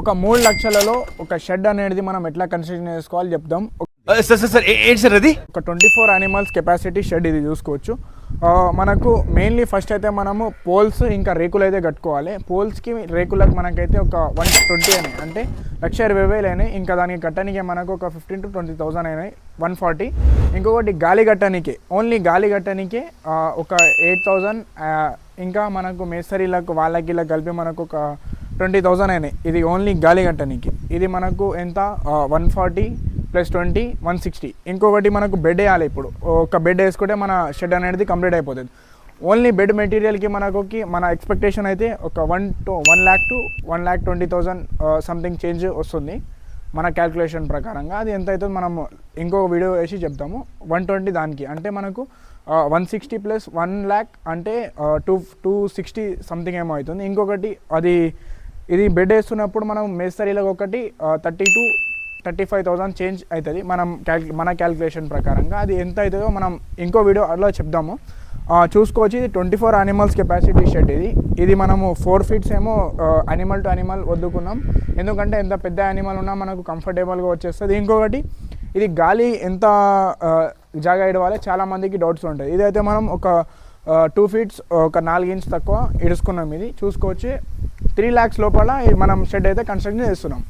ఒక మూడు లక్షలలో ఒక షెడ్ అనేది మనం ఎట్లా కన్స్ట్రక్షన్ చేసుకోవాలి చెప్దాం. సార్ సార్ సార్ ఏంటి సార్ అది? ఒక twenty four animals capacity shed ఇది చూసుకోవచ్చు. మనకు మెయిన్లీ ఫస్ట్ అయితే మనము పోల్స్ ఇంకా రేకులు అయితే కట్టుకోవాలి. పోల్స్కి రేకులకు మనకైతే ఒక వన్ ట్వంటీ అయినాయి. అంటే లక్ష ఇరవై వేలు అయినాయి. ఇంకా దానికి కట్టడానికి మనకు ఒక ఫిఫ్టీన్ టు ట్వంటీ థౌసండ్ అయినాయి. వన్ ఫార్టీ ఇంకొకటి గాలి కట్టడానికి ఓన్లీ గాలి కట్టడానికి ఒక ఎయిట్ థౌజండ్ ఇంకా మనకు మేస్తరీలకు వాళ్ళకి ఇలా కలిపి మనకు ఒక ట్వంటీ థౌజండ్ అయినాయి. ఇది ఓన్లీ గాలి గంటనికి ఇది మనకు ఎంత? One forty plus twenty one sixty ఇంకొకటి మనకు బెడ్ వేయాలి ఇప్పుడు. ఒక బెడ్ వేసుకుంటే మన షెడ్ అనేది కంప్లీట్ అయిపోతుంది. ఓన్లీ బెడ్ మెటీరియల్కి మనకు మన ఎక్స్పెక్టేషన్ అయితే ఒక one to one lakh to one lakh twenty thousand something change వస్తుంది. మన క్యాల్కులేషన్ ప్రకారంగా అది ఎంత అవుతుంది మనం ఇంకో వీడియో వేసి చెప్తాము. వన్ ట్వంటీ దానికి. అంటే మనకు one sixty plus one lakh అంటే టూ టూ సిక్స్టీ సంథింగ్ ఏమో అవుతుంది. ఇంకొకటి అది ఇది బెడ్ వేస్తున్నప్పుడు మనం మేస్తరీలకు ఒకటి thirty to thirty five thousand change అవుతుంది మనం క్యాల్కు మన క్యాల్కులేషన్ ప్రకారంగా అది ఎంత అవుతుందో మనం ఇంకో వీడియో అలా చెప్దాము. చూసుకోవచ్చు ఇది twenty four animals capacity shed ఇది. ఇది మనము ఫోర్ ఫీట్స్ ఏమో అనిమల్ టు అనిమల్ వద్దుకున్నాం ఎందుకంటే ఎంత పెద్ద అనిమల్ ఉన్నా మనకు కంఫర్టబుల్గా వచ్చేస్తుంది. ఇంకొకటి ఇది గాలి ఎంత జాగా ఇడవాలి చాలామందికి డౌట్స్ ఉంటాయి. ఇదైతే మనం ఒక టూ ఫీట్స్ ఒక నాలుగు ఇంచ్ తక్కువ ఇడుచుకున్నాం ఇది. చూసుకోవచ్చు. త్రీ ల్యాక్స్ లోపల మనం షెడ్ అయితే కన్స్ట్రక్షన్ చేస్తున్నాం.